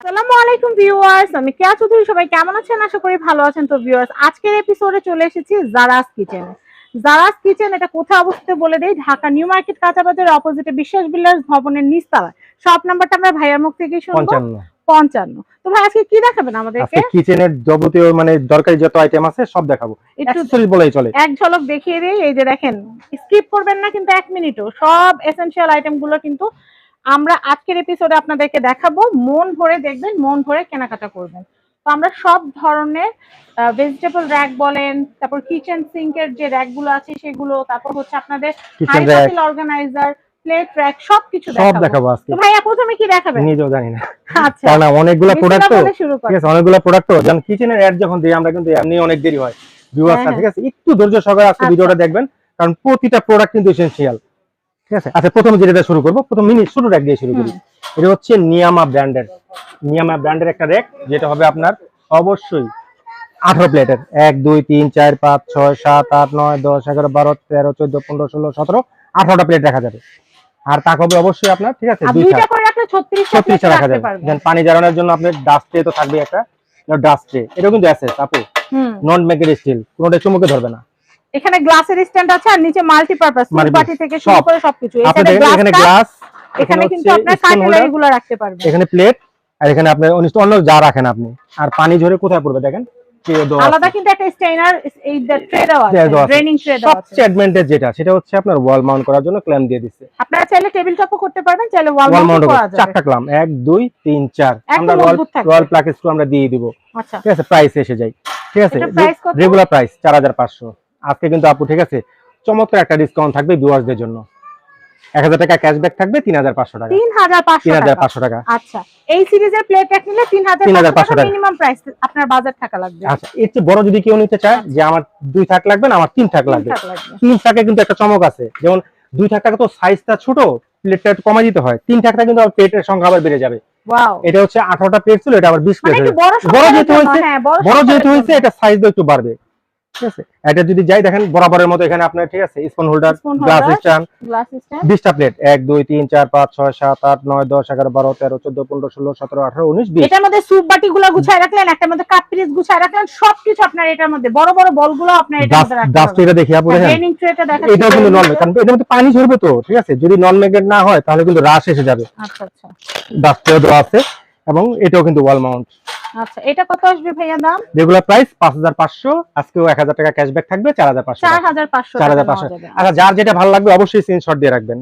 আসসালামু আলাইকুম ভিউয়ার্স আমি কেয়া চৌধুরী সবাই কেমন আছেন? আশা করি ভালো আছেন। তো ভিউয়ার্স আজকের এপিসোডে চলে এসেছি জারাস কিচেনে জারাস কিচেন এটা কোথায় অবস্থিত বলে দেই? ঢাকা নিউ মার্কেট কাঁচা অপোজিটে বিশ্বাস বিল্ডার্স ভবনের নিচতলায়। শপ নাম্বারটা আমরা ভাইয়ার মুখ থেকে শুনব। পঞ্চান্ন। তো ভাই আজকে কি দেখাবেন আমাদেরকে? কিচেনের যাবতীয় মানে দরকারি যত আইটেম আছে সব দেখাবো। একটু অ্যাক্সেসরিজ বলেই চলে। এক ঝলক দেখিয়ে দিই এই যে দেখেন স্কিপ করবেন না কিন্তু এক মিনিটও সব এসেনশিয়াল আইটেমগুলো কিন্তু আমরা আজকের এপিসোডে আপনাদেরকে দেখাবো মন ভরে দেখবেন মন ভরে কেনাকাটা করবেন। তো আমরা সব ধরনের ভেজিটেবল র্যাক বলেন তারপর কিচেন সিঙ্কের যে র্যাকগুলো আছে সেগুলো তারপর হচ্ছে আপনাদের অর্গানাইজার প্লেট র্যাক সবকিছু সব দেখাবো। দেখাবো আজকে। ভাইয়া প্রথমে কি দেখাবেন? নিজেও জানি না। আচ্ছা। কারণ অনেকগুলো প্রোডাক্ট তো। ঠিক আছে অনেকগুলো প্রোডাক্ট তো। যেমন কিচেনের অ্যাড যখন দিই আমরা কিন্তু এমনি অনেক দেরি হয়। হ্যাঁ, ঠিক আছে? একটু ধৈর্য সহকারে আজকে আচ্ছা। ভিডিওটা দেখবেন। কারণ প্রতিটা প্রোডাক্ট কিন্তু এসেনশিয়াল ঠিক আছে? আচ্ছা প্রথমে যেটা শুরু করব প্রথম মিনি ছোট র্যাক দিয়ে শুরু করি। এটা হচ্ছে নিয়ামা ব্র্যান্ডের। নিয়ামা ব্র্যান্ডের একটা র্যাক যেটা হবে আপনার অবশ্যই আঠারো প্লেটের। এক দুই তিন চার পাঁচ ছয় সাত আট নয় দশ এগারো বারো তেরো চোদ্দ পনেরো ষোলো সতেরো আঠারোটা প্লেট রাখা যাবে। আর তাক হবে অবশ্যই আপনার ঠিক আছে আর দুই দুইটা থাক করে রাখলে 36 ছত্রিশটা রাখা যাবে। পানি জ্বালানোর জন্য আপনার ডাস্ট্রে তো থাকবে একটা ডাস্ট এটা কিন্তু আছে আপু। নন মেকের স্টিল কোনোটা চুমুকে ধরবে না। এখানে গ্লাসের স্ট্যান্ড আছে আর নিচে মাল্টিপারপাস বাটি থেকে শুরু করে সবকিছু। এখানে গ্লাস এখানে কিন্তু আপনার কাটলারি গুলো রাখতে পারবেন। এখানে প্লেট আর এখানে আপনি অন্য অন্য যা রাখেন আপনি। আর পানি ঝরে কোথায় পড়বে দেখেন। আলাদা কিন্তু একটা স্টেইনার এই ট্রে দেওয়া আছে। ড্রেনিং ট্রে দেওয়া আছে। সবচেয়ে অ্যাডভান্টেজ যেটা সেটা হচ্ছে আপনার ওয়াল মাউন্ট করার জন্য ক্ল্যাম্প দিয়ে দিচ্ছে। আপনারা চাইলে টেবিল টপও করতে পারবেন চাইলে ওয়াল ওয়াল মাউন্ট করা যাবে। চারটা এক দুই তিন চার। একদম আমরা। রয়্যাল স্ক্রু আমরা দিয়ে দিব। আচ্ছা। ঠিক আছে প্রাইস এসে যায়। ঠিক আছে? রেগুলার প্রাইস চার হাজার পাঁচশো। আজকে কিন্তু আপু ঠিক আছে? চমৎকার একটা ডিসকাউন্ট থাকবে ভিউয়ার্সদের জন্য। এক হাজার টাকা ক্যাশব্যাক থাকবে তিন হাজার পাঁচশো টাকা। তিন হাজার পাঁচশো হাজার পাঁচশো টাকা। আচ্ছা এই সিরিজের প্লেট এক নিলে তিন হাজার 3,500 পাঁচশো টাকা। মিনিমাম প্রাইস আপনার বাজার টাকা লাগবে। আচ্ছা এর চেয়ে বড় যদি কেউ নিতে চায় যে আমার দুই থাক লাগবে না আমার তিন থাক লাগবে। তিন থাকে কিন্তু একটা চমক আছে। যেমন দুই থাক টাকা তো সাইজটা ছোট প্লেটটা একটু কমাই দিতে হয়। তিন থাকটা কিন্তু প্লেটের সংখ্যা আবার বেড়ে যাবে। এটা হচ্ছে আঠারোটা প্লেট ছিল এটা আবার বিশ মানে প্লেট বড় বড় যেহেতু হয়েছে হ্যাঁ বড় যেহেতু হয়েছে এটা সাইজ একটু বাড়বে। ঠিক আছে? এটা যদি যাই দেখেন বরাবরের মতো এখানে আপনার ঠিক আছে স্পুন হোল্ডার গ্লাস স্ট্যান্ড বিশটা প্লেট এক দুই তিন চার পাঁচ ছয় সাত আট নয় দশ এগারো বারো তেরো চোদ্দ পনেরো ষোলো সতেরো আঠারো উনিশ বিশ। এটার মধ্যে স্যুপ বাটি গুলো গুছায় রাখলেন একটার মধ্যে কাপ গুছায় রাখলেন সবকিছু আপনার এটার মধ্যে। বড় বড় বলগুলো আপনার এটার মধ্যে রাখতে ডাস্ট এটা দেখি দেখেন কিন্তু নন কারণ এটার মধ্যে পানি ঝরবে তো ঠিক আছে? যদি নন মেগেড না হয় তাহলে কিন্তু রাশ এসে যাবে। আচ্ছা আচ্ছা। ডাস্ট দেওয়া আছে। এবং এটাও কিন্তু ওয়াল মাউন্ট আচ্ছা এটা কত আসবে ভাইয়া দাম? রেগুলার প্রাইস পাঁচ হাজার পাঁচশো আজকেও এক হাজার টাকা ক্যাশব্যাক থাকবে চার হাজার পাঁচশো চার হাজার পাঁচশো চার টাকা হাজার নেওয়া পাঁচশো যাবে। আচ্ছা যার যেটা ভালো লাগবে অবশ্যই স্ক্রিনশট দিয়ে রাখবেন।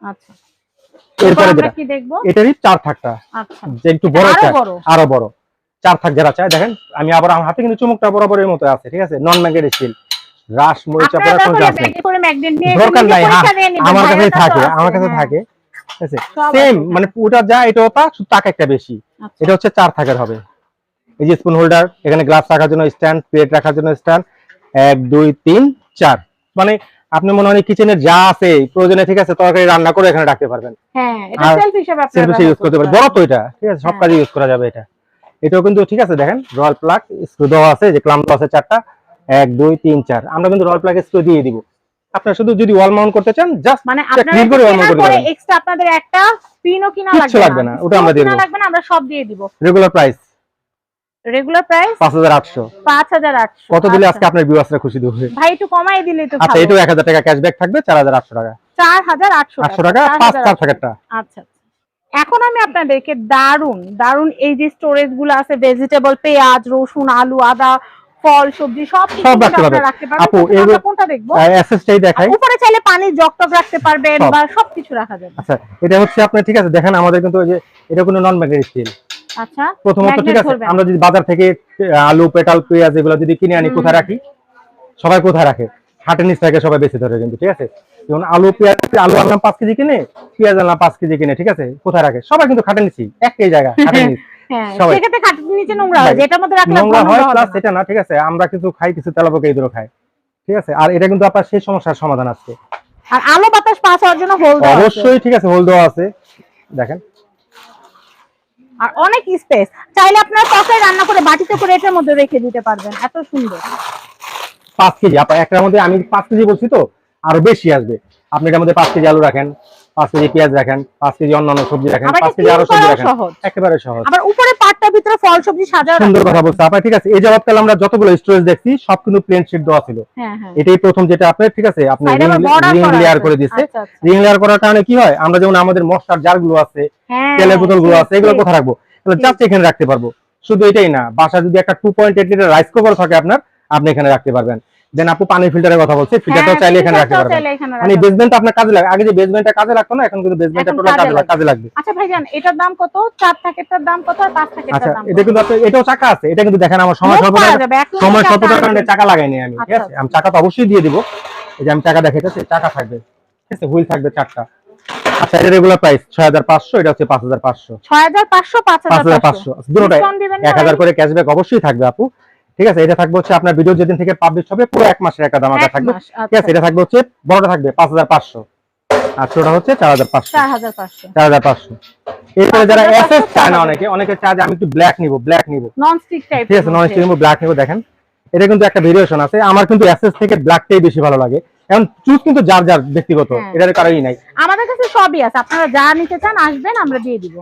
আচ্ছা। এরপরে যেটা এটারই চার থাকটা। আচ্ছা। যে একটু বড় আরও বড়? আরও বড়। চার থাক যারা চায় দেখেন আমি আবার আমার হাতে কিন্তু চুমুকটা বরাবরের মতো আছে ঠিক আছে? নন ম্যাগেড স্টিল রাস মরিচা পড়া কোনো আছে ম্যাগনেট দরকার নাই হ্যাঁ। আমার কাছে থাকে আমার কাছে হ্যাঁ। থাকে। সেম। মানে ওটা যা এটাও তা শুধু টাকা একটা বেশি। আচ্ছা। এটা হচ্ছে চার থাকের হবে। এই যে স্পুন হোল্ডার এখানে গ্লাস রাখার জন্য স্ট্যান্ড প্লেট রাখার জন্য স্ট্যান্ড এক দুই তিন চার। মানে আপনি মনে হয় কিচেনের যা আছে প্রয়োজনে ঠিক আছে তরকারি রান্না করে এখানে রাখতে পারবেন। হ্যাঁ এটা সেলফ হিসেবে ইউজ করতে পারবেন বড় তো এটা ঠিক আছে সব হ্যাঁ। কাজে ইউজ করা যাবে এটা। এটাও কিন্তু ঠিক আছে দেখেন রয়্যাল প্লাগ স্ক্রু দেওয়া আছে যে ক্লাম্প আছে চারটা। এক দুই তিন চার। আমরা কিন্তু রয়্যাল প্লাগ স্ক্রু দিয়ে দিব। আপনারা শুধু যদি ওয়াল মাউন্ট করতে চান জাস্ট মানে আপনারা করে কেনার অন্য করতে এক্সট্রা আপনাদের একটা পিনও কিনা লাগবে লাগবে না, ওটা আমরা দিয়ে দেবো। লাগবে না আমরা সব দিয়ে দিব। রেগুলার প্রাইস রেগুলার প্রাইস পাঁচ হাজার আটশো। পাঁচ হাজার আটশো কত দিলে আজকে আপনার ভিউয়ার্সরা খুশি দেবে ভাই একটু কমাই দিলে তো আচ্ছা এটাও এক হাজার টাকা ক্যাশব্যাক থাকবে চার হাজার আটশো টাকা। চার হাজার আটশো আটশো টাকা পাঁচ চার থাকেরটা আচ্ছা আচ্ছা। এখন আমি আপনাদেরকে দারুণ দারুণ এই যে স্টোরেজগুলো আছে ভেজিটেবল পেঁয়াজ রসুন আলু আদা ফল সবজি সব রাখতে পারবেন। আপু, আমরা কোনটা দেখব? দেখাই। উপরে চাইলে পানির জগ রাখতে পারবেন সব। বা সবকিছু রাখা যাবে। আচ্ছা এটা হচ্ছে আপনার ঠিক আছে দেখেন আমাদের কিন্তু ওই যে এটা কোনো নন ম্যাগনেট স্টিল আচ্ছা প্রথমত ঠিক আছে আমরা যদি বাজার থেকে আলু পেটাল পেঁয়াজ এগুলো যদি কিনে আনি কোথায় রাখি? সবাই কোথায় রাখে? হাটের নিচ থেকে সবাই বেশি ধরে কিন্তু ঠিক আছে? যেমন আলু পেঁয়াজ আলু আনলাম পাঁচ কেজি কিনে পেঁয়াজ আনলাম পাঁচ কেজি কিনে ঠিক আছে? কোথায় রাখে? সবাই কিন্তু খাটের নিচেই একটাই জায়গা খাটের নিচ। হ্যাঁ সেক্ষেত্রে খাটের নিচে নোংরা হয় যেটার মধ্যে রাখলে নোংরা নোংরা হয় প্লাস না। না ঠিক আছে আমরা কিছু খাই কিছু তেলাপোকা ইঁদুরও খাই ঠিক আছে আর এটা কিন্তু আপনার সেই সমস্যার সমাধান আছে আর আলো বাতাস পাস হওয়ার জন্য হোল দেওয়া অবশ্যই ঠিক আছে হোল দেওয়া আছে দেখেন। আর অনেক স্পেস চাইলে আপনারা তরকারি রান্না করে বাটিতে করে এটার মধ্যে রেখে দিতে পারবেন এত সুন্দর। পাঁচ কেজি আপনার একটার মধ্যে আমি পাঁচ কেজি বলছি তো আরও বেশি আসবে। আপনি এটার মধ্যে পাঁচ কেজি আলু রাখেন পাঁচ কেজি পেঁয়াজ রাখেন পাঁচ কেজি অন্যান্য সবজি রাখেন পাঁচ কেজি আরও সবজি রাখেন। একেবারে সহজ। আবার উপরে পাটটার ভিতরে ফল সবজি সাজাও সুন্দর কথা। বলছে। আপনার ঠিক আছে এই যাবৎকাল আমরা যতগুলো স্টোরেজ দেখছি সব কিন্তু প্লেন শিট দেওয়া ছিল। হ্যাঁ হ্যাঁ। এটাই প্রথম যেটা আপনার ঠিক আছে আপনি রিং লেয়ার করে দিচ্ছে। আচ্ছা, আচ্ছা। রিং লেয়ার করার কারণে কি হয়? আমরা যেমন আমাদের মশলার জারগুলো আছে হ্যাঁ, তেলের বোতলগুলো আছে এগুলো ঠিক। কোথায় রাখব? ঠিক। জাস্ট এখানে রাখতে পারব। শুধু এটাই না বাসা যদি একটা two point eight litre rice cooker থাকে আপনার আপনি এখানে রাখতে পারবেন। দেন আপু পানির ফিল্টারের কথা বলছে ফিল্টারটাও হ্যাঁ, চাইলে এখানে রাখতে পারবেন। মানে বেসমেন্ট আপনার কাজে লাগে আগে যে বেসমেন্টটা কাজে লাগতো না এখন কিন্তু বেসমেন্টটা টোটাল কাজে লাগ- কাজে লাগবে। আচ্ছা ভাইজান এটার দাম কত? চার প্যাকেটটার দাম কত আর পাঁচ আচ্ছা প্যাকেটটার দাম এটা কিন্তু এটাও চাকা আছে এটা কিন্তু দেখেন আমার সময় সময় স্বল্পতার কারণে চাকা লাগাইনি আমি ঠিক আচ্ছা, আছে আমি চাকা তো অবশ্যই দিয়ে দিব। এই যে আমি চাকা দেখাইতেছি চাকা থাকবে ঠিক আছে? হুইল থাকবে চারটা। আচ্ছা এটা রেগুলার প্রাইস ছয় হাজার পাঁচশো এটা হচ্ছে পাঁচ হাজার পাঁচশো। ছয় হাজার পাঁচশো পাঁচ পাঁচ হাজার হাজার পাঁচশো। পাঁচশো। দুটোটাই Discount দিবেন না এক হাজার? করে ক্যাশব্যাক অবশ্যই থাকবে আপু। ঠিক আছে এটা থাকবে হচ্ছে আপনার ভিডিও যেদিন থেকে পাবলিশ হবে পুরো এক মাসের একটা দামাকা থাকবে। ঠিক আচ্ছা। আছে এটা থাকবে হচ্ছে বড়টা থাকবে পাঁচ হাজার পাঁচশো। আর ছোটটা হচ্ছে চার হাজার পাঁচশো। চার হাজার পাঁচশো। এরপরে যারা 5,500 এসএস চায় না অনেকে অনেকে চায় যে আমি একটু ব্ল্যাক নিব ব্ল্যাক নিব। ঠিক আছে নন স্টিক নিব ব্ল্যাক নিব দেখেন। এটা কিন্তু একটা ভেরিয়েশন আছে। আমার কিন্তু এসএস থেকে ব্ল্যাকটাই বেশি ভালো লাগে। এখন চুজ কিন্তু যার যার ব্যক্তিগত হ্যাঁ। এটার কারণই নাই। আমাদের কাছে সবই আছে। আপনারা যা নিতে চান আসবেন আমরা দিয়ে দিব।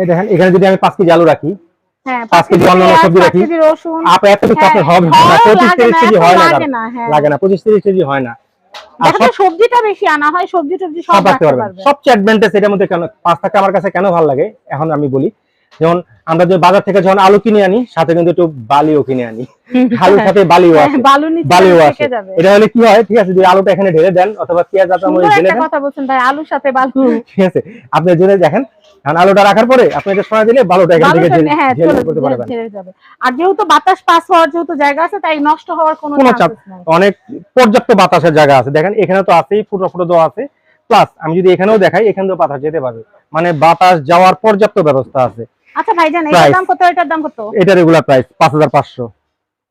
এই দেখেন এখানে যদি আমি পাঁচ কেজি আলু রাখি সবজিটা বেশি আনা হয় সবজি টবজি সব রাখতে পারবেন। সবচেয়ে অ্যাডভান্টেজ এটার মধ্যে কেন পাঁচ আমার কাছে কেন ভালো লাগে? এখন আমি বলি যেমন আমরা যে বাজার থেকে যখন আলু কিনে আনি সাথে কিন্তু একটু বালিও কিনে আনি। আলুর সাথে বালিও হ্যাঁ, বালিও আছে। এটা হলে কি হয়? ঠিক আছে যদি আলুটা এখানে ঢেলে দেন অথবা পেঁয়াজ ঢেলে দেন। কথা বলছেন ভাই আলুর সাথে বালু। ঠিক আছে আপনি জেনে দেখেন কারণ আলুটা রাখার পরে আপনি এটা সরা দিলে বালুটা এখান থেকে ঢেলে হ্যাঁ করতে পারবেন। আর যেহেতু বাতাস পাস হওয়ার যেহেতু জায়গা আছে তাই নষ্ট হওয়ার কোনো চাপ নাই। অনেক পর্যাপ্ত বাতাসের জায়গা আছে। দেখেন এখানে তো আছেই ফুটো ফুটো দেওয়া আছে। প্লাস আমি যদি এখানেও দেখাই এখানে তো বাতাস যেতে পারবে। মানে বাতাস যাওয়ার পর্যাপ্ত ব্যবস্থা আছে। আচ্ছা ভাইজান এটার দাম কত? এটার দাম কত? এটা রেগুলার প্রাইস পাঁচ হাজার পাঁচশো।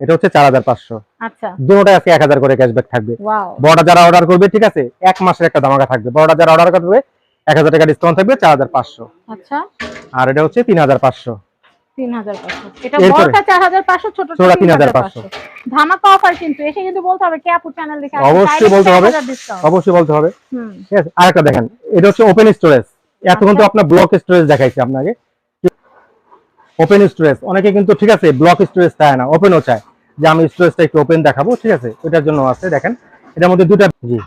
এটা হচ্ছে চার হাজার পাঁচশো। আচ্ছা। দুটোটাই আজকে এক হাজার করে ক্যাশব্যাক থাকবে। ওয়াও বড়টা যারা অর্ডার করবে ঠিক আছে এক মাসের একটা দামাকা থাকবে। বড়টা যারা অর্ডার করবে এক হাজার টাকা ডিসকাউন্ট থাকবে চার হাজার পাঁচশো। আচ্ছা। আর এটা হচ্ছে তিন হাজার পাঁচশো। তিন হাজার পাঁচশো। এটা এরপরে? বড়টা চার হাজার পাঁচশো ছোট ছোটটা তিন হাজার 3,500 পাঁচশো। ধামাকা অফার কিন্তু এসে কিন্তু বলতে হবে কে আপু চ্যানেল দেখে আসছে, অবশ্যই বলতে হবে। 1000 discount। অবশ্যই বলতে হবে। হুম। ঠিক আছে আরেকটা দেখেন এটা হচ্ছে ওপেন স্টোরেজ এতক্ষণ তো আচ্ছা। আপনার ব্লক স্টোরেজ দেখাইছি আপনাকে। ওপেন স্টোরেজ অনেকে কিন্তু ঠিক আছে ব্লক স্টোরেজ চায় না ওপেনও চায়। যে আমি স্টোরেজটা একটু ওপেন দেখাবো ঠিক আছে? ওটার জন্য আছে দেখেন। এটার মধ্যে দুটা জি।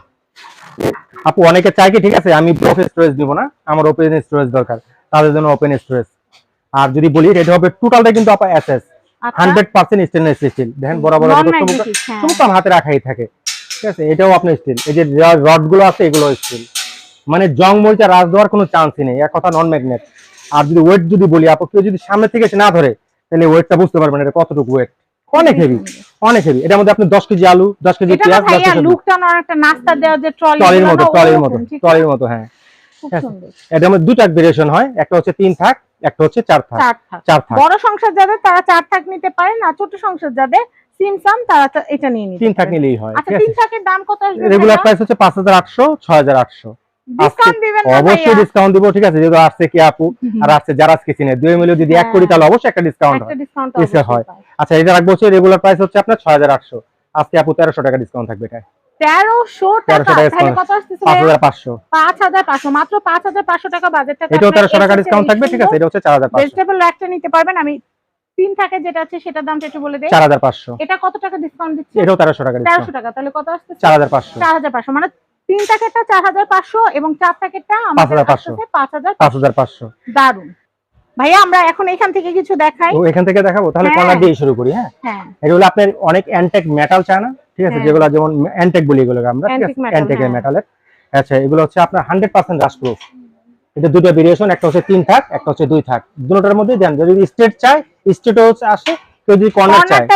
আপু অনেকে চায় কি ঠিক আছে আমি ব্লক স্টোরেজ দিব না আমার ওপেন স্টোরেজ দরকার তাদের জন্য ওপেন স্টোরেজ আর যদি বলি এটা হবে টোটালটা কিন্তু আপা এসএস আচ্ছা। হান্ড্রেড পার্সেন্ট স্টেনলেস স্টিল দেখেন বরাবর magnetic, হ্যাঁ। হাতে রাখাই থাকে। ঠিক আছে এটাও আপনি স্টিল এই যে রডগুলো আছে এগুলো স্টিল মানে জং মরিচা রাজ দেওয়ার কোনো চান্সই নেই এক কথা নন ম্যাগনেট আর যদি ওয়েট যদি বলি আপু কেউ যদি সামনে থেকে না ধরে তাহলে ওয়েটটা বুঝতে পারবেন এটা কতটুকু ওয়েট অনেক হেভি অনেক হেভি এটার মধ্যে আপনি 10 কেজি আলু 10 কেজি মতো মতো মতো হ্যাঁ।, হ্যাঁ এটার মধ্যে ভেরিয়েশন হয় একটা হচ্ছে তিন থাক একটা হচ্ছে চার থাক চার থাক। বড় সংসার যাদের তারা চার থাক নিতে পারে না ছোট সংসার যাদের এটা নিয়ে তিন থাক নিলেই হয় আচ্ছা তিন থাকের দাম কত রেগুলার প্রাইস হচ্ছে 5800 6800 অবশ্যই ডিসকাউন্ট দিব ঠিক আছে? যেহেতু আসছে কি আপু আর আসছে যারা আজকে চিনে দুই মিলে যদি এক হ্যাঁ। করি তাহলে অবশ্যই একটা ডিসকাউন্ট ডিসকাউন্ট এসে। আচ্ছা এটা রাখব রেগুলার প্রাইস হচ্ছে আপনার ছয় হাজার আটশো। আজকে আপু তেরোশো টাকা ডিসকাউন্ট থাকবে এটা তেরোশো 1300 টাকা টাকা তাহলে discount। কত আসতেছে পাঁচ হাজার পাঁচশো। পাঁচ হাজার পাঁচশো মাত্র পাঁচ হাজার পাঁচশো টাকা বাজেটটা এটাও টাকা ডিসকাউন্ট থাকবে এটা হচ্ছে চার হাজার পাঁচশো। ভেজিটেবল একটা নিতে পারবেন। আমি তিন থাকে যেটা আছে সেটার দামটা একটু বলে দেই। চার হাজার পাঁচশো। এটা কত টাকা ডিসকাউন্ট দিচ্ছে? এটাও তেরোশো টাকা তেরোশো টাকা তাহলে কত আসতেছে? চার হাজার পাঁচশো। চার হাজার পাঁচশো মানে তিন প্যাকেটটা চার হাজার পাঁচশো এবং চার প্যাকেটটা পাঁচ হাজার পাঁচশো। পাঁচ হাজার পাঁচ হাজার পাঁচশো। দারুণ ভাইয়া আমরা এখন এখান থেকে কিছু দেখাই। ও এখান থেকে দেখাবো? তাহলে হ্যাঁ। দিয়ে শুরু করি হ্যাঁ? হ্যাঁ। এগুলো আপনার অনেক অ্যান্টেক মেটাল চায় না? ঠিক আছে? হ্যাঁ। যেগুলো যেমন অ্যান্টেক বলি এগুলোকে আমরা ঠিক আছে? হ্যাঁ। মেটালের আচ্ছা এগুলো হচ্ছে আপনার হান্ড্রেড পার্সেন্ট রাশ প্রুফ এটা দুটো ভেরিয়েশন একটা হচ্ছে তিন থাক একটা হচ্ছে দুই থাক। দুটোর মধ্যে দেন যদি স্ট্রেট চায় স্ট্রেটও আসে কেউ যদি কর্নার চায়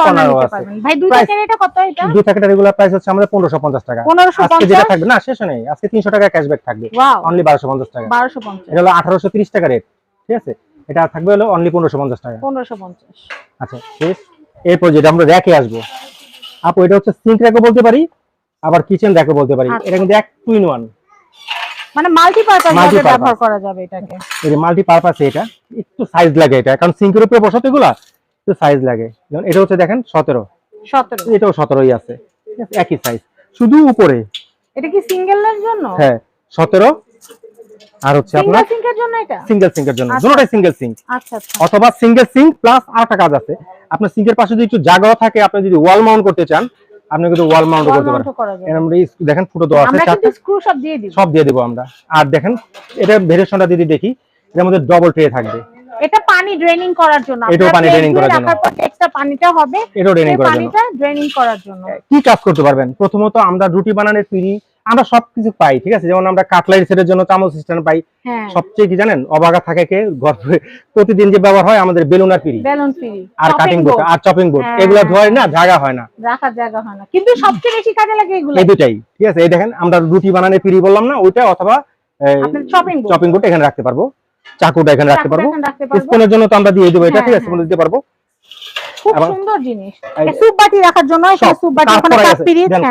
কর্নার আছে। ভাই দুই এটা কত এটা? দুই প্যাকেটের রেগুলার প্রাইস হচ্ছে আমাদের পনেরোশো পঞ্চাশ টাকা। পনেরোশো আজকে যেটা থাকবে না শেষ নেই আজকে তিনশো টাকা ক্যাশব্যাক থাকবে। অনলি বারোশো পঞ্চাশ টাকা। বারোশো পঞ্চাশ। এটা হলো আঠারোশো তিরিশ টাকা রেট ঠিক আছে? এটা থাকবে হলো অনলি পনেরোশো পঞ্চাশ টাকা। পনেরোশো পঞ্চাশ। আচ্ছা বেশ এরপর যেটা আমরা র্যাকে আসব। আপু এটা হচ্ছে সিঙ্ক র্যাকও বলতে পারি আবার কিচেন র্যাকও বলতে পারি। আচ্ছা। এটা কিন্তু এক টু ইন ওয়ান মানে মাল্টিপারপাস ভাবে ব্যবহার করা যাবে এটাকে। এই মাল্টি পারপাসে এটা একটু সাইজ লাগে এটা কারণ সিঙ্কের উপরে বসাতে এগুলা একটু সাইজ লাগে। যেমন এটা হচ্ছে দেখেন সতেরো। সতেরো। এটাও সতেরোই আছে। একই সাইজ শুধু উপরে। এটা কি সিঙ্গেলের জন্য? হ্যাঁ সতেরো। আর হচ্ছে আপনার সিঙ্কের জন্য এটা? সিঙ্গেল সিঙ্কের জন্য। আচ্ছা। দুটোটাই সিঙ্গেল সিঙ্ক আচ্ছা আচ্ছা। অথবা সিঙ্গেল সিঙ্ক প্লাস আরেকটা কাজ আছে। আপনার সিঙ্কের পাশে যদি একটু জায়গাও থাকে আপনি যদি ওয়াল মাউন্ট করতে চান আপনি কিন্তু ওয়াল মাউন্ট করতে পারেন। এর দেখেন ফুটো দেওয়া আছে আমরা স্ক্রু সব দিয়ে দিব। সব দিয়ে দেবো আমরা। আর দেখেন এটা ভেরিয়েশনটা যদি দেখি এর মধ্যে ডবল ট্রে থাকবে। এটা পানি ড্রেনিং করার জন্য। এটাও পানি ধুয়ে করার জন্য। রাখার পর এক্সট্রা পানিটা হবে। এটাও ড্রেনিং করার জন্য। পানিটা ড্রেনিং করার জন্য। কি কাজ করতে পারবেন? প্রথমত আমরা রুটি বানানোর পিড়ি আমরা সবকিছু পাই ঠিক আছে? যেমন আমরা কাটলারি সেটের জন্য চামচ সিস্টেম পাই। হ্যাঁ। সবচেয়ে কি জানেন? অবাগা থাকে কে? গর্ভে প্রতিদিন যে ব্যবহার হয় আমাদের বেলুন আর পিড়ি ব্যালন ফ্রি আর কাটিং বোর্ড আর চপিং বোর্ড। এগুলো ধোয় না জায়গা হয় না। রাখার জায়গা হয় না। কিন্তু সবচেয়ে বেশি কাজে লাগে এগুলো এই দুটাই ঠিক আছে? এই দেখেন আমরা রুটি বানানোর পিড়ি বললাম না ওইটা অথবা আপনার চপিং বোর্ড চপিং বোর্ড এখানে রাখতে পারব। চাকুটা এখানে রাখতে পারব। স্পুনের জন্য তো আমরা দিয়ে দেবো এটা হ্যাঁ, ঠিক আছে? হ্যাঁ। স্পুন দিতে পারব? খুব সুন্দর জিনিস। সুপ বাটি রাখার জন্য এটা সুপ বাটি ওখানে আছে। জন্য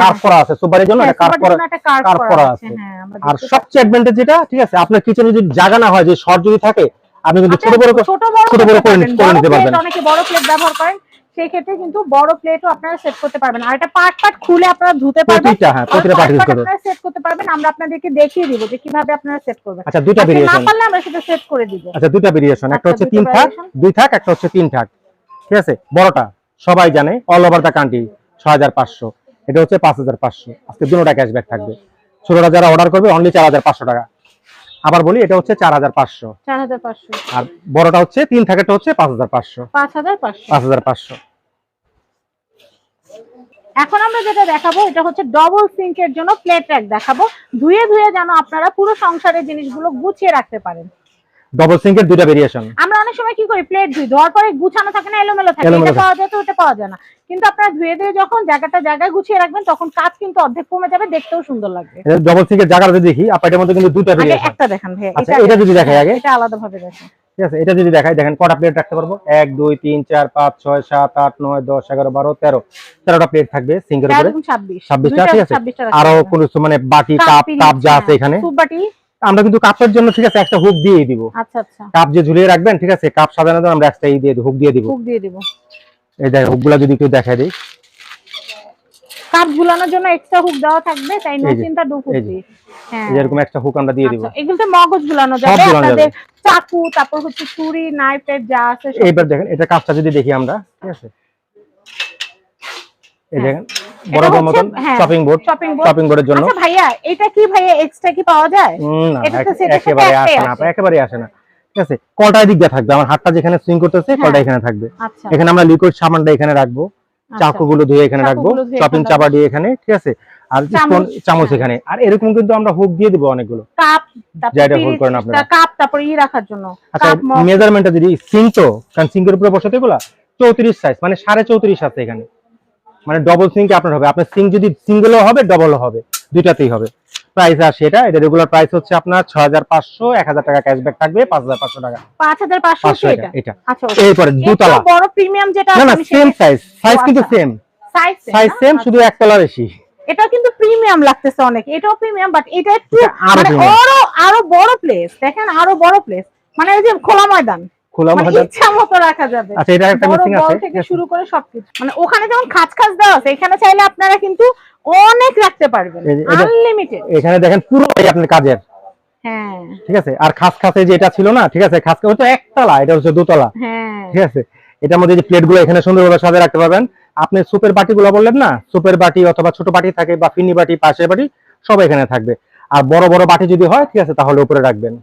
আছে। হ্যাঁ আর সবচেয়ে অ্যাডভান্টেজ যেটা ঠিক আছে আপনার কিচেনে যদি জায়গা না হয় যে শর্ট যদি থাকে আপনি কিন্তু ছোট বড় করে- ছোট বড় ছোট বড় করে নিতে- পারবেন। অনেকে বড় প্লেট ব্যবহার করেন। সেই ক্ষেত্রে কিন্তু বড় প্লেটও আপনারা সেট করতে পারবেন। আর এটা পার্ট পার্ট খুলে আপনারা ধুতে পারবেন। হ্যাঁ আপনারা সেট করতে পারবেন। আমরা আপনাদেরকে দেখিয়ে দিব যে কীভাবে আপনারা সেট করবেন। আচ্ছা দুইটা আজকে না ভেরিয়েশন পারলে আমরা সেটা সেট করে দিব। আচ্ছা দুইটা ভেরিয়েশন একটা আচ্ছা, হচ্ছে তিন থাক দুই থাক একটা হচ্ছে তিন থাক। ঠিক আছে? বড়টা সবাই জানে অল ওভার দ্য কান্ট্রি ছয় হাজার পাঁচশো। এটা হচ্ছে পাঁচ হাজার পাঁচশো। আজকে দুটোটা ক্যাশব্যাক থাকবে। ছোটটা যারা অর্ডার করবে অনলি চার হাজার পাঁচশো টাকা। আবার বলি এটা হচ্ছে চার হাজার পাঁচশো। চার হাজার পাঁচশো। আর বড়টা হচ্ছে তিন থাকেরটা হচ্ছে পাঁচ হাজার পাঁচশো। পাঁচ হাজার পাঁচশো। পাঁচ হাজার পাঁচশো। এখন আমরা যেটা দেখাবো এটা হচ্ছে ডবল সিঙ্কের জন্য প্লেট র্যাক দেখাবো। ধুয়ে ধুয়ে যেন আপনারা পুরো সংসারের জিনিসগুলো গুছিয়ে রাখতে পারেন। ডবল সিঙ্কের দুইটা ভেরিয়েশন আমরা অনেক সময় কি করি প্লেট ধুই ধোয়ার পরে গুছানো থাকে না এলোমেলো থাকে। এটা পাওয়া যায় তো ওটা পাওয়া যায় না। কিন্তু আপনারা ধুয়ে ধুয়ে যখন জায়গাটা জায়গায় গুছিয়ে রাখবেন তখন কাজ কিন্তু অর্ধেক কমে যাবে দেখতেও সুন্দর লাগবে। ডবল সিঙ্কের জায়গাটা যদি দেখি আপনার এটার মধ্যে কিন্তু দুটো ভেরিয়েশন একটা দেখান ভাই আচ্ছা, এটা যদি দেখাই আগে। এটা আলাদা ভাবে দেখেন। ঠিক আছে? এটা যদি দেখাই দেখেন কটা প্লেট রাখতে পারব? এক দুই তিন চার পাঁচ ছয় সাত আট নয় দশ এগারো বারো তেরো। তেরোটা প্লেট থাকবে একদম ছাব্বিশ। ছাব্বিশটা ঠিক আছে? আরও কোন মানে বাটি কাপ কাপ যা হ্যাঁ। আছে এখানে। আমরা কিন্তু কাপের জন্য ঠিক আছে একটা হুক দিয়ে দিব। আচ্ছা আচ্ছা। কাপ যে ঝুলিয়ে রাখবেন ঠিক আছে কাপ সাজানোর জন্য আমরা একটা দিয়ে হুক দিয়ে দিব। হুক দিয়ে দিব। এই দেখ হুকগুলা যদি কেউ দেখায় দিই। কাপ ঝুলানোর জন্য এক্সট্রা হুক দেওয়া থাকবে তাই নো চিন্তা দিয়ে। হ্যাঁ। এরকম একটা হুক আমরা দিয়ে দিব। আচ্ছা, এগুলোতে মগজ ঝুলানো যাবে আপনাদের চাকু তারপর হচ্ছে ছুরি নাইফ টাইপ যা আছে এইবার দেখেন এটা কাপটা যদি দেখি আমরা ঠিক আছে? এই হ্যাঁ। দেখেন মতন শপিং বোর্ড শপিং বোর্ডের জন্য। আচ্ছা ভাইয়া এটা কি ভাইয়া এক্সট্রা কি পাওয়া যায়? না এটা তো এক- একেবারে আসে না একেবারে আসে না। ঠিক আছে কলটা এদিক দিয়ে থাকবে আমার হাতটা যেখানে সুইং করতেছে হ্যাঁ। কলটা এখানে থাকবে। আচ্ছা। এখানে আমরা লিকুইড সামানটা এখানে রাখব। চাকুগুলো ধুয়ে এখানে রাখব চপিং চাপা দিয়ে এখানে ঠিক আছে? আর চামচ, স্পুন চামচ। এখানে। আর এরকম কিন্তু আমরা হুক দিয়ে দিব অনেকগুলো। কাপ যেটা পিরিচ, করেন আপনারা। কাপ তারপর ই রাখার জন্য। আচ্ছা মেজারমেন্টটা যদি সিঙ্ক তো কারণ সিঙ্কের উপরে বসাতে এগুলা চৌত্রিশ সাইজ মানে সাড়ে চৌত্রিশ আছে এখানে। মানে ডবল সিঙ্ক আপনার হবে। আপনার সিঙ্ক যদি সিঙ্গেলও হবে ডবলও হবে। দুইটাতেই হবে। প্রাইস আসে এটা। এটা রেগুলার প্রাইস হচ্ছে আপনার ছয় হাজার পাঁচশো এক হাজার টাকা ক্যাশব্যাক থাকবে পাঁচ হাজার পাঁচশো টাকা। পাঁচ হাজার পাঁচশো পাঁচশো হচ্ছে এটা এটা। আচ্ছা এরপরে দুতলা। বড় প্রিমিয়াম যেটা না না সেম সাইজ সাইজ কিন্তু আচ্ছা। সেম সাইজ সাইজ সেম শুধু এক তলা বেশি। এটা কিন্তু প্রিমিয়াম লাগতেছে অনেক। এটাও প্রিমিয়াম বাট এটা একটু আরও মানে আরও আরও বড় প্লেস দেখেন আরও বড় প্লেস মানে ওই যে খোলা ময়দান। খোলা মানে ময়দান ইচ্ছা মতো রাখা যাবে। আচ্ছা এটা একটা মিসিং আছে থেকে শুরু করে সবকিছু। মানে ওখানে যেমন খাঁজ খাঁজ দেওয়া আছে এখানে চাইলে আপনারা কিন্তু অনেক রাখতে পারবেন এই যে এটা- আনলিমিটেড এখানে দেখেন পুরো আপনার কাজের হ্যাঁ। ঠিক আছে? আর খাস খাসে যে ছিল না ঠিক আছে? খাস একতলা এটা হচ্ছে দোতলা হ্যাঁ। ঠিক আছে? এটার মধ্যে যে প্লেটগুলো এখানে সুন্দরভাবে সাজিয়ে রাখতে পারবেন। আপনি সুপের বাটি গুলো বললেন না? সুপের বাটি অথবা ছোট বাটি থাকে বা ফিনি বাটি পাশের বাটি সব এখানে থাকবে। আর বড় বড় বাটি যদি হয় ঠিক আছে তাহলে উপরে রাখবেন।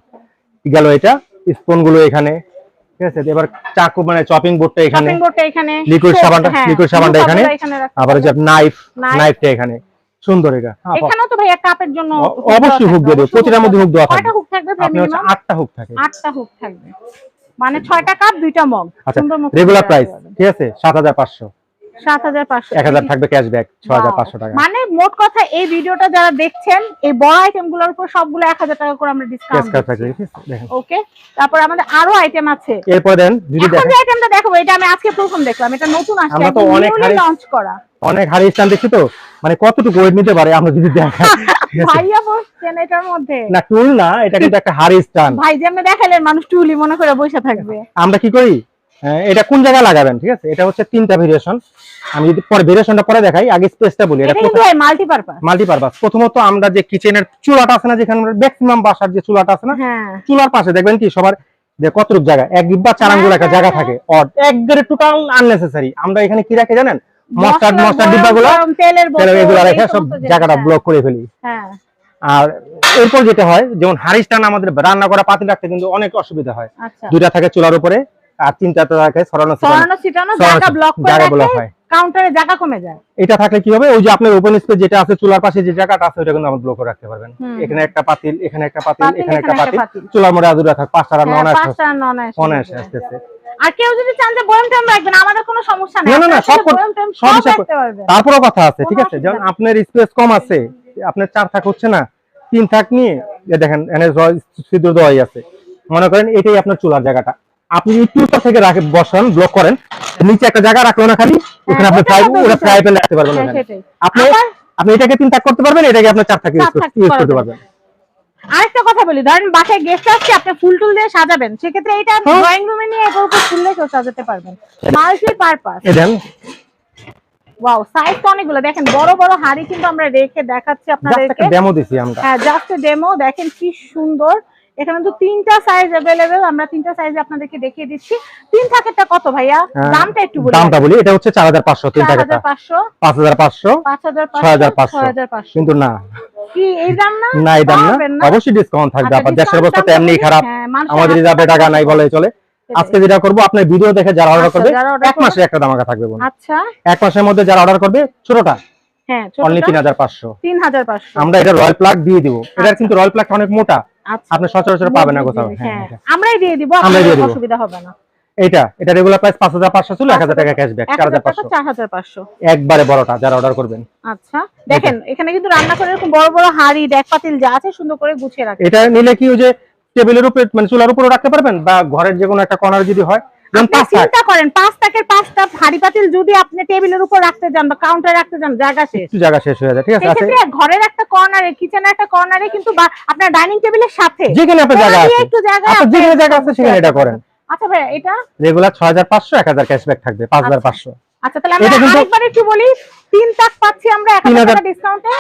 গেল এটা স্পুনগুলো এখানে। ঠিক আছে এবার চাকু মানে চপিং বোর্ডটা এখানে শপিং বোর্ডটা এখানে। Liquid সাবানটা- সাবানটা এখানে। কাপড়টা এখানে রাখতে আবার যে নাইফ নাইফটা এখানে। সুন্দর এটা। এখানেও তো ভাইয়া কাপের জন্য অবশ্যই দেবো। প্রতিটার মধ্যে হুক দেওয়া। থাকবে। মিনিমাম আটটা হুক থাকে। আটটা হুক থাকবে। মানে ছয়টা কাপ দুইটা মগ আচ্ছা রেগুলার প্রাইস ঠিক আছে? সাত হাজার পাঁচশো। থাকবে ক্যাশব্যাক টাকা। মানে মোট কথা এই ভিডিওটা যারা দেখছেন এই বড় উপর সবগুলো টাকা করে আমরা ডিসকাউন্ট? দেখেন। ওকে তারপর আমাদের আরও আইটেম আছে। এরপর দেন যদি এখন দেখেন। যে আইটেমটা দেখাবো এটা আমি আজকে প্রথম দেখলাম এটা নতুন আসছে আমরা তো অনেক লঞ্চ করা। অনেক হাড়ি স্ট্যান্ড দেখছি তো মানে কতটুকু ওয়েট নিতে পারে আমরা যদি দেখাই। ভাইয়া বসছেন এটার মধ্যে। না টুল না এটা কিন্তু একটা হাড়ি স্ট্যান্ড ভাই যেমন দেখালেন মানুষ টুলি মনে করে বসে থাকবে। আমরা কি করি? এটা কোন জায়গায় লাগাবেন ঠিক আছে? এটা হচ্ছে তিনটা ভেরিয়েশন আমি যদি পরে ভেরিয়েশনটা পরে দেখাই আগে স্পেসটা বলি। এটা কিন্তু মাল্টিপারপাস মাল্টিপারপাস প্রথমত আমরা যে কিচেনের চুলাটা আছে না যেখানে আমরা ম্যাক্সিমাম বাসার যে চুলাটা আছে না হ্যাঁ। চুলার পাশে দেখবেন কি সবার যে কতটুক জায়গা এক বা চার আঙ্গুল একটা হ্যাঁ, জায়গা হ্যাঁ, থাকে অড একবারে টোটাল আননেসেসারি আমরা এখানে কি রাখি জানেন? মশলার গরম ডিব্বাগুলো তেলের বোতল, এগুলো রেখে সব জায়গাটা হ্যাঁ, ব্লক করে ফেলি। হ্যাঁ। আর এরপর যেটা হয় যেমন হারিস টান আমাদের রান্না করা পাতিল রাখতে কিন্তু অনেক অসুবিধা হয়। আচ্ছা। দুইটা থাকে চুলার উপরে আর তিনটা তো থাকে সরানো ছিটানো। জায়গা ব্লক করে হয়। কাউন্টারে জায়গা কমে যায়। এটা থাকলে কি হবে? ওই যে আপনার ওপেন স্পেস যেটা আছে চুলার পাশে যে জায়গাটা আছে ওটা কিন্তু আমরা ব্লক করে রাখতে পারবেন। এখানে একটা পাতিল এখানে একটা পাতিল এখানে একটা পাতিল। চুলার মধ্যে আদুরা থাক পাঁচটা রান্না হ্যাঁ, অনায়াসে পাঁচটা অনায়াসে হয়ে আস্তে যাবে। আস্তে আর কেউ যদি চান যে বয়ম টয়ম রাখবেন আমাদের কোনো সমস্যা নেই। না, না, সব সব সব রাখতে পারবেন। তারপরও কথা আছে ঠিক আছে? যেমন আপনার স্পেস কম আছে আপনার চার থাক হচ্ছে না তিন থাক নিয়ে দেখেন এনে সিদ্ধ দেওয়াই আছে। মনে করেন এটাই আপনার চুলার জায়গাটা। আপনি একটু উপর থেকে রাখে বসান ব্লক করেন। নিচে একটা জায়গা রাখল না খালি ওখানে আপনি ফ্রাই ওটা ফ্রাই প্যান রাখতে পারবেন হ্যাঁ, আপনি আপনি এটাকে তিন থাক করতে পারবেন এটাকে আপনার চার থাক ইউজ করতে পারবেন। আরেকটা কথা বলি ধরেন বাসায় গেস্ট আসছে আপনি ফুল টুল দিয়ে সাজাবেন সেক্ষেত্রে এটা হ্যাঁ। ড্রয়িং রুমে নিয়ে এটার উপর ফুল দিয়ে সাজাতে পারবেন মাল্টি পারপাস এ দেন। ওয়াও সাইজ তো অনেকগুলো। দেখেন বড় বড় হাড়ি কিন্তু আমরা রেখে দেখাচ্ছি জাস্ট আপনাদেরকে। একটা ডেমো দিছি আমরা। হ্যাঁ জাস্ট ডেমো দেখেন কি সুন্দর এখানে তো তিনটা সাইজ অ্যাভেলেবেল আমরা তিনটা সাইজে আপনাদেরকে দেখিয়ে দিচ্ছি। তিন থাকেরটা কত ভাইয়া? হ্যাঁ, দামটা একটু বলি। দামটা বলি এটা হচ্ছে চার হাজার পাঁচশো তিন ছয় হাজার পাঁচশো। ছয় হাজার পাঁচশো। কিন্তু না। কি এই দাম না? না এই দাম না। অবশ্যই ডিসকাউন্ট থাকবে আচ্ছা, আপনার দেশের অবস্থা তো এমনি খারাপ। হ্যাঁ, আমাদের রিজার্ভে টাকা নাই বলে চলে। আজকে যেটা করব আপনার ভিডিও দেখে যারা অর্ডার আচ্ছা, করবে এক মাসে একটা দামাকা থাকবে বোন আচ্ছা। এক মাসের মধ্যে যারা অর্ডার করবে ছোটটা। হ্যাঁ অনলি পাঁচশো। তিন হাজার পাঁচশো। আমরা এটা রয়্যাল প্লাগ দিয়ে দিব। এটার কিন্তু রয়্যাল প্লাগটা অনেক মোটা। আপনি সচরাচর পাবেন না কোথাও। হ্যাঁ হ্যাঁ আমরাই দিয়ে দিব আপনার অসুবিধা হবে না। এটা এটা রেগুলার প্রাইস পাঁচ হাজার পাঁচশো ছিল এক হাজার টাকা ক্যাশব্যাক এক চার হাজার হাজার টাকা পাঁচশো। চার হাজার পাঁচশো। একবারে বড়টা যারা অর্ডার করবেন। আচ্ছা দেখেন এখানে কিন্তু রান্না করে এরকম বড় বড় হাড়ি ডেক পাতিল যা আছে সুন্দর করে গুছিয়ে রাখেন এটা নিলে কি ওই যে টেবিলের উপরে মানে চুলার উপরে রাখতে পারবেন? বা ঘরের যে কোনো একটা কর্নার যদি হয় আপনি পাঁচ থাক চিন্তা করেন পাঁচ টাকের পাঁচটা হাঁড়ি পাতিল যদি আপনি টেবিলের উপর রাখতে যান বা কাউন্টারে রাখতে যান জায়গা শেষ। জায়গা শেষ হয়ে যায় ঠিক আছে ঘরের একটা কর্নারে কিচেনের একটা কর্নারে কিন্তু আপনার ডাইনিং টেবিলের সাথে। যেখানে আপনার জায়গা আছে। একটু জায়গা যেখানে জায়গা আছে সেখানে এটা করেন। আচ্ছা ভাই এটা? রেগুলার ছয় হাজার পাঁচশো এক হাজার ক্যাশব্যাক থাকবে পাঁচ হাজার পাঁচশো। আচ্ছা তাহলে আমরা এটা আরেকবার একটু বলি তিন তাক পাচ্ছি আমরা এক তিন টাকা ডিসকাউন্টে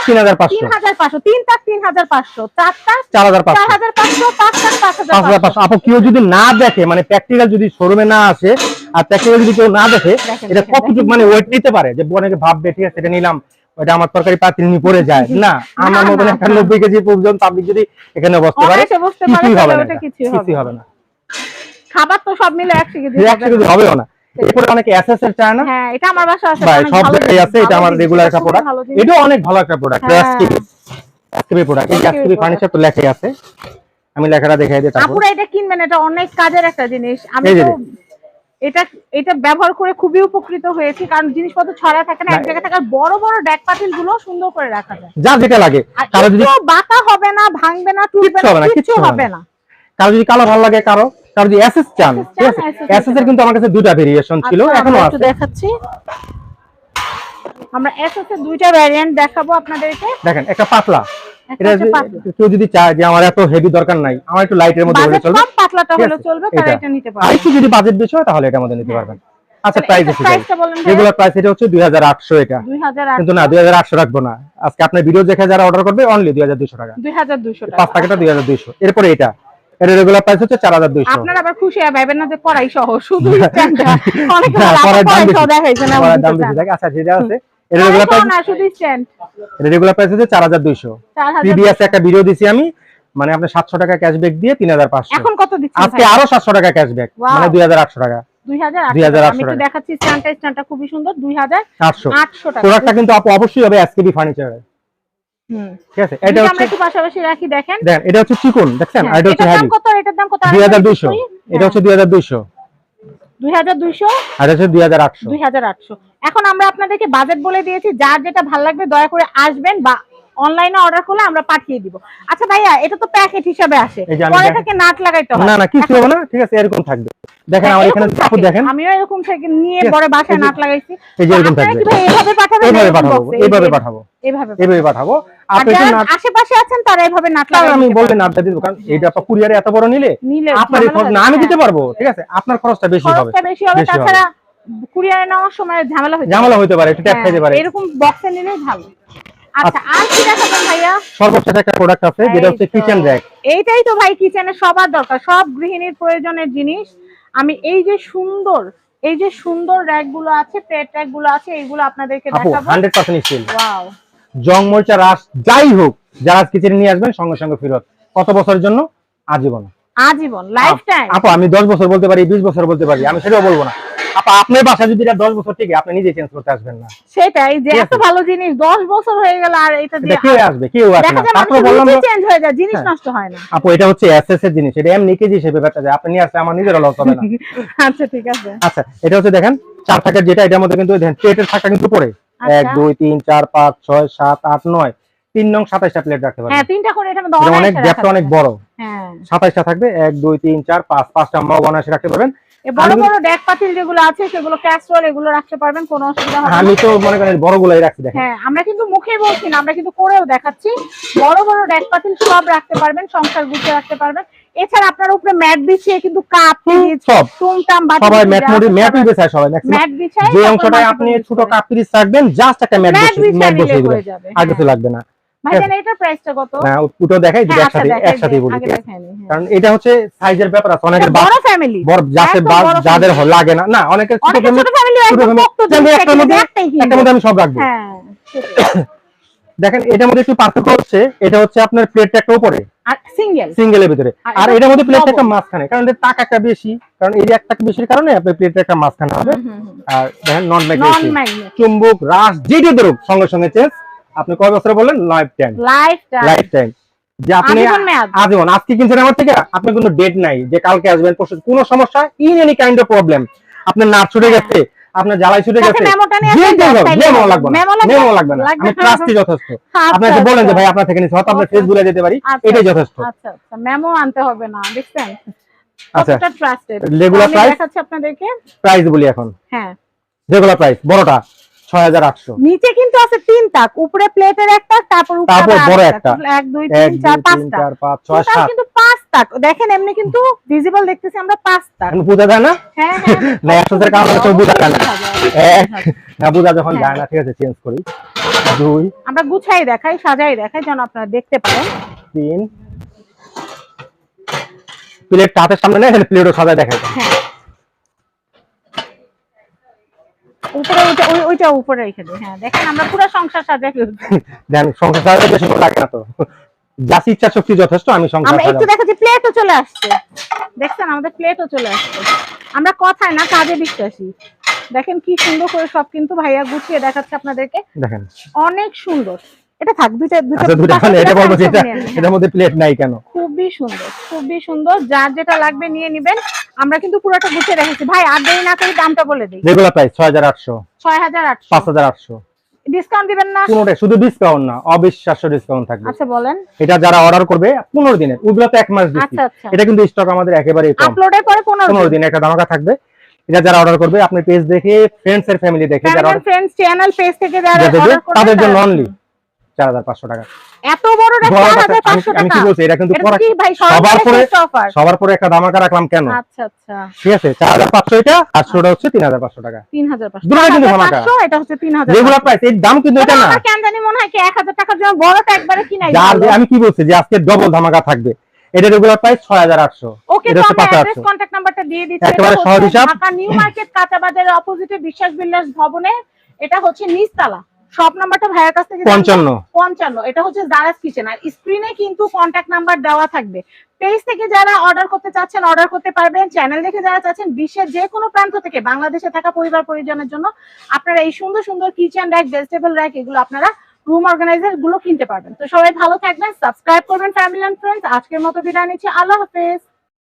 তাক চার তাক পাঁচ তাক আপু কেউ যদি না দেখে মানে প্র্যাকটিক্যাল যদি শোরুমে না আসে আর প্র্যাকটিক্যাল যদি কেউ না দেখে এটা কতটুকু মানে ওয়েট নিতে পারে? যে অনেকে ভাববে ঠিক আছে এটা নিলাম ওটা আমার তরকারি পাতিল পড়ে যায়। না আমার না, মতন না, একটা নব্বই কেজি পর্যন্ত পাবলিক যদি এখানে বসতে পারে কিছুই হবে না না। খাবার তো সব মিলে কেজি একশো কেজি হবেও না। এরপরে অনেকে এসএস এর চায় না। হ্যাঁ এটা আমার বাসা আছে ভাই সব জায়গায় আছে এটা আমার রেগুলার এটা একটা খুবই প্রোডাক্ট। এটাও অনেক ভালো একটা প্রোডাক্ট হ্যাঁ। প্রোডাক্ট এই ফার্নিচার তো লেখাই আছে। আমি লেখাটা দেখাই দিই তারপর। আপুরা এটা কিনবেন এটা অনেক কাজের একটা জিনিস। আমি তো এটা এটা ব্যবহার করে খুবই উপকৃত হয়েছি কারণ জিনিসপত্র ছড়া থাকে না এক জায়গায় থাকার বড় বড় ডেক পাতিলগুলো সুন্দর করে রাখা যায়। যা যেটা লাগে কারও যদি বাঁকা হবে না ভাঙবে না হবে না হবে হবে না। কারও যদি কালো ভালো লাগে কারও। এসএস চান ঠিক আছে? এসএস এর কিন্তু আমার কাছে দুটা ভেরিয়েশন ছিল আচ্ছা, এখনও আছে। দেখাচ্ছি। আমরা এসএস এর দুইটা ভ্যারিয়েন্ট দেখাবো আপনাদেরকে। দেখেন একটা পাতলা। এটা হচ্ছে যদি- পাতলা। কেউ যদি চায় যে আমার এত হেভি দরকার নাই আমার একটু লাইটের মধ্যে হলে চলবে। পাতলাটা হলে চলবে তারা এটা। এটা নিতে আর একটু যদি বাজেট বেশি হয় তাহলে এটার মধ্যে নিতে পারবেন। আচ্ছা প্রাইস? রেগুলার প্রাইস এটা হচ্ছে দুই হাজার আটশো এটা। কিন্তু না দুই হাজার আটশো রাখব না। আজকে আপনার ভিডিও দেখে যারা অর্ডার করবে অনলি দুই হাজার দুইশো টাকা। দুই হাজার দুইশো পাঁচ প্যাকেটটা দুই হাজার দুইশো। এরপরে এটা। এটা রেগুলার প্রাইস হচ্ছে চার হাজার দুইশো। আপনারা আবার খুশি হয় ভাবেন না যে কড়াই সহ শুধু স্ট্যান্ডটা অনেক হ্যাঁ, কড়াইয়ের দাম না দাম বেশি থাকে আচ্ছা যেটা আছে। এটা রেগুলার প্রাইস না শুধু স্ট্যান্ড এটা রেগুলার প্রাইস হচ্ছে চার হাজার দুইশো। চার হাজার প্রিভিয়াস একটা ভিডিও দিছি আমি মানে আপনি সাতশো টাকা ক্যাশব্যাক দিয়ে তিন হাজার পাঁচশো। এখন কত দিচ্ছেন আজকে আরও সাতশো টাকা ক্যাশব্যাক Wow. মানে দুই হাজার আটশো টাকা। দুই হাজার 2800 আমি একটু দেখাচ্ছি স্ট্যান্ডটা স্ট্যান্ডটা খুবই সুন্দর দুই হাজার আটশো। আটশো। টাকা প্রোডাক্টটা কিন্তু আপু অবশ্যই হবে এসকেবি ফার্নিচার ঠিক আছে এটা এটা হচ্ছে একটু পাশাপাশি রাখি দেখেন। দেখেন এটা হচ্ছে চিকন দেখছেন? আর এটা হচ্ছে দাম হ্যাভি কত? এটার দাম কত? দুই হাজার দুইশো। এটা হচ্ছে দুই হাজার দুইশো। দুই হাজার দুইশো? আর এটা হচ্ছে এখন আমরা আপনাদেরকে বাজেট বলে দিয়েছি যার যেটা ভালো লাগবে দয়া করে আসবেন বা অনলাইনে অর্ডার করলে আমরা পাঠিয়ে দিব। আচ্ছা ভাইয়া এটা তো প্যাকেট হিসাবে আসে। পরে থেকে নাট লাগাইতে হয় না না কিছু হবে না। ঠিক আছে এরকম থাকবে। দেখেন আমার এখানে কাপড় দেখেন। আমিও এরকম থেকে নিয়ে পরে বাসায় নাট লাগাইছি। এই যে এরকম থাকবে। এভাবে পাঠাবেন এইভাবে পাঠাবো এইভাবে পাঠাবো। এইভাবে এইভাবে পাঠাবো। আপনি একটু নাট- আশেপাশে আছেন তারা এভাবে নাট লাগাই আমি বললেন পারেন। আড্ডা দিব কারণ এইটা আপনার কুরিয়ারে এত বড় নিলে নিলে আপনার খরচ না আমি দিতে পারব ঠিক আছে? আপনার খরচটা বেশি হবে। খরচটা বেশি হবে। তাছাড়া কুরিয়ারে নেওয়ার সময় ঝামেলা হয়ে ঝামেলা হতে পারে একটু ট্যাপ খাইতে পারে। এরকম বক্সে নিলেই ভালো। আচ্ছা আর কি দেখাবেন ভাইয়া? সর্বশেষ একটা প্রোডাক্ট আছে যেটা হচ্ছে কিচেন র্যাক এইটাই তো ভাই কিচেনে সবার দরকার সব গৃহিণীর প্রয়োজনের জিনিস। আমি এই যে সুন্দর এই যে সুন্দর র্যাকগুলো আছে প্লেট র্যাকগুলো আছে এইগুলো আপনাদেরকে দেখাবো। হান্ড্রেড পার্সেন্ট স্টিল ওয়াও জং মরিচা রাস যাই হোক যারা কিচেনে নিয়ে আসবেন সঙ্গে সঙ্গে ফেরত। কত বছরের জন্য? আজীবন। আজীবন লাইফ টাইম আপু আমি দশ বছর বলতে পারি বিশ বছর বলতে পারি আমি সেটাও বলব না। আপা আপনার বাসা যদি এটা বছর থেকে আপনি নিজে চেঞ্জ করতে আসবেন না। সেটাই যে এত ভালো জিনিস দশ বছর হয়ে গেল আর এটা এটা দিয়ে কেউ আসবে? কেউ আসবে না। যায় বললাম চেঞ্জ হয়ে যায় জিনিস হ্যাঁ। নষ্ট হয় না। আপু এটা হচ্ছে এসএস এর জিনিস। এটা এমনি কেজি হিসেবে ব্যাপারটা যায়। আপনি নিয়ে আসলে আমার নিজের লস হবে না। আচ্ছা ঠিক আছে। আচ্ছা এটা হচ্ছে দেখেন চার থাকের যেটা এটার মধ্যে কিন্তু দেখেন প্লেটের থাকা কিন্তু পড়ে। এক দুই তিন চার পাঁচ ছয় সাত আট নয়। তিন নং সাতাইশটা প্লেট রাখতে পারবেন। হ্যাঁ তিনটা করে এটা অনেক গ্যাপটা অনেক বড়। হ্যাঁ। থাকবে এক দুই তিন চার পাঁচ পাঁচটা মগ অনায়াসে রাখতে পারবেন। বড় আমি- বড় ডেক পাতিল যেগুলো আছে সেগুলো ক্যাস্ট্রল এগুলো রাখতে পারবেন কোনো অসুবিধা হবে আমি তো মনে করেন বড়গুলাই রাখছি দেখেন। হ্যাঁ আমরা কিন্তু মুখে বলছি না আমরা কিন্তু করেও দেখাচ্ছি। বড় বড় ডেক পাতিল সব রাখতে পারবেন সংসার গুছিয়ে রাখতে পারবেন। এছাড়া আপনার উপরে ম্যাট বিছিয়ে কিন্তু কাপ সব। টুমটাম বাটি সবাই ম্যাট মুড়ি ম্যাটই বেচায় সবাই ম্যাট বিছায় যে তারপর আপনি ছোট কাপ পিরিচ রাখবেন জাস্ট একটা ম্যাট ম্যাট বসিয়ে ম্যাট বসিয়ে দিবেন। আর কিছু লাগবে না। ভাইজান এটার প্রাইসটা কত? না ওটা দেখাই হ্যাঁ, আচ্ছা, একসাথে একসাথেই দিন, বলি। কারণ এটা হচ্ছে সাইজের ব্যাপার আছে। অনেকের বড় ফ্যামিলি বড় যাদের লাগে না। না অনেকের ছোট ফ্যামিলি ছোট একটার মধ্যে একটার মধ্যে আমি সব রাখব। হ্যাঁ। দেখেন এটার মধ্যে একটু পার্থক্য হচ্ছে এটা হচ্ছে আপনার প্লেটটা একটা উপরে। আর সিঙ্গেল সিঙ্গেলের ভিতরে। আর এটার মধ্যে প্লেটটা একটা মাঝখানে কারণ এর টাকা একটা বেশি কারণ এই একটা বেশির কারণে আপনার প্লেটটা একটা মাঝখানে হবে। আর দেখেন নন ম্যাগনেটিক চুম্বক রাস যেটি ধরুক সঙ্গে সঙ্গে চেঞ্জ আপনি কয় বছরে বললেন? Lifetime lifetime lifetime যে আপনি আজীবন আজকে কিনছেন আমার থেকে? আপনার কোনো ডেট নাই যে কালকে আসবেন পরশু কোনো সমস্যা? In any kind of problem আপনার নাচ ছুটে গেছে আপনার জ্বালাই ছুটে গেছে। মেমোটা নিয়ে যে আসবেন, কেউ হোক, তাইলে মেমো লাগবে না। মেমো লাগবে? না। আমি না। যথেষ্ট। আচ্ছা, আপনাকে বলেন যে আচ্ছা। ভাই আপনার থেকে নিচ্ছি হয়তো আপনার ফেস যেতে পারি। আচ্ছা। এটাই যথেষ্ট। আচ্ছা আচ্ছা। মেমো আনতে হবে না দেখছেন? আচ্ছা। কতটা ট্রাস্টেড দেখাচ্ছি আপনাদেরকে। প্রাইস বলি এখন। হ্যাঁ। রেগুলার প্রাইস বড়টা। ছয় হাজার আটশো। নিচে কিন্তু আছে তিন তাক উপরে প্লেটের একটা তারপর উপরে তারপর বড় কিন্তু তাক। দেখেন এমনি কিন্তু ভিজিবল দেখতেছি আমরা পাঁচ তাক। এখন যায় না? হ্যাঁ হ্যাঁ। না একসাথে কারণ হচ্ছে বোঝা যায় না। না বোঝা যখন হ্যাঁ। যায় না ঠিক আছে চেঞ্জ করি। দুই আমরা গুছাই দেখাই সাজাই দেখাই যেন আপনারা দেখতে পারেন। তিন। প্লেট হাতের সামনে নেই প্লেটও সাজা দেখাই। হ্যাঁ। উপরে ওইটা ওই- ওইটা উপরে রেখে দিই। হ্যাঁ দেখেন আমরা পুরো সংসার সাজাই দেন সংসার সাজাতে বেশি লাগে না তো। যার ইচ্ছা শক্তি যথেষ্ট আমি সংসার আমরা একটু সাজাবো। দেখাচ্ছি প্লেটও চলে আসছে। দেখছেন আমাদের প্লেটও চলে আসছে। আমরা কথায় না কাজে বিশ্বাসী। দেখেন কি সুন্দর করে সব কিন্তু ভাইয়া গুছিয়ে দেখাচ্ছে আপনাদেরকে। দেখেন। অনেক সুন্দর। এটা থাক দুইটা দুইটা আচ্ছা মানে এটা বলব যে এটা। এটার মধ্যে প্লেট নাই কেন? খুবই সুন্দর খুবই সুন্দর। যার যেটা লাগবে নিয়ে নিবেন। আমরা কিন্তু পুরোটা গুছিয়ে রেখেছি। ভাই আর দেরি না করে দামটা বলে দিই। রেগুলার প্রাইস ছয় হাজার আটশো। ছয় হাজার আটশো। পাঁচ হাজার আটশো। ডিসকাউন্ট দিবেন না? কোনোটাই শুধু ডিসকাউন্ট না অবিশ্বাস্য ডিসকাউন্ট থাকবে। আচ্ছা বলেন। এটা যারা অর্ডার করবে পনেরো দিনের। ওগুলো তো এক মাস দিচ্ছি আচ্ছা আচ্ছা। এটা কিন্তু স্টক আমাদের একেবারে কম। আপলোডের পরে পনেরো পনেরো দিন। একটা ধামাকা থাকবে। এটা যারা অর্ডার করবে আপনি পেজ দেখে ফ্রেন্ডস এর ফ্যামিলি দেখে যারা ফ্রেন্ডস চ্যানেল পেজ থেকে যারা যারা অর্ডার করবে তাদের জন্য অনলি টাকা। এত বড় আমি কি বলছি এটা কিন্তু এটা পরে- কি ভাই সবার পরে সবার পরে একটা ধামাকা রাখলাম কেন? আচ্ছা আচ্ছা। ঠিক আছে চার হাজার পাঁচশো এটা হচ্ছে তিন হাজার পাঁচশো টাকা। তিন হাজার কিন্তু ধামাকা। এটা হচ্ছে তিন হাজার রেগুলার প্রাইস এর দাম কিন্তু এটা না। কেন জানি মনে হয় কি এক হাজার টাকার জন্য বড়টা একবারে কিনাই যার যে আমি কি বলছি যে আজকে ডবল ধামাকা থাকবে। এটা রেগুলার প্রাইস ছয় হাজার আটশো। এটা হচ্ছে নাম্বারটা দিয়ে দিচ্ছি। একেবারে সহজ হিসাব। ঢাকা নিউ মার্কেট কাঁচা বাজারের অপোজিটে বিশ্বাস বিল্ডার্স ভবনে। এটা হচ্ছে নিচতলা। শপ নাম্বারটা ভাইয়ের কাছ থেকে জানব। পঞ্চান্ন। পঞ্চান্ন এটা হচ্ছে কিচেন আর স্ক্রিনে কিন্তু নাম্বার দেওয়া থাকবে। পেজ থেকে যারা অর্ডার করতে চাচ্ছেন অর্ডার করতে পারবেন। চ্যানেল দেখে যারা চাচ্ছেন বিশ্বের যে কোনো প্রান্ত থেকে বাংলাদেশে থাকা পরিবার পরিজনের জন্য আপনারা এই সুন্দর সুন্দর কিচেন র্যাক ভেজিটেবল র্যাক এগুলো আপনারা রুম অর্গানাইজারগুলো কিনতে পারবেন। তো সবাই ভালো থাকবেন সাবস্ক্রাইব করবেন ফ্যামিলি অ্যান্ড ফ্রেন্ডস আজকের মতো বিদায় নিচ্ছি। আল্লাহ হাফেজ।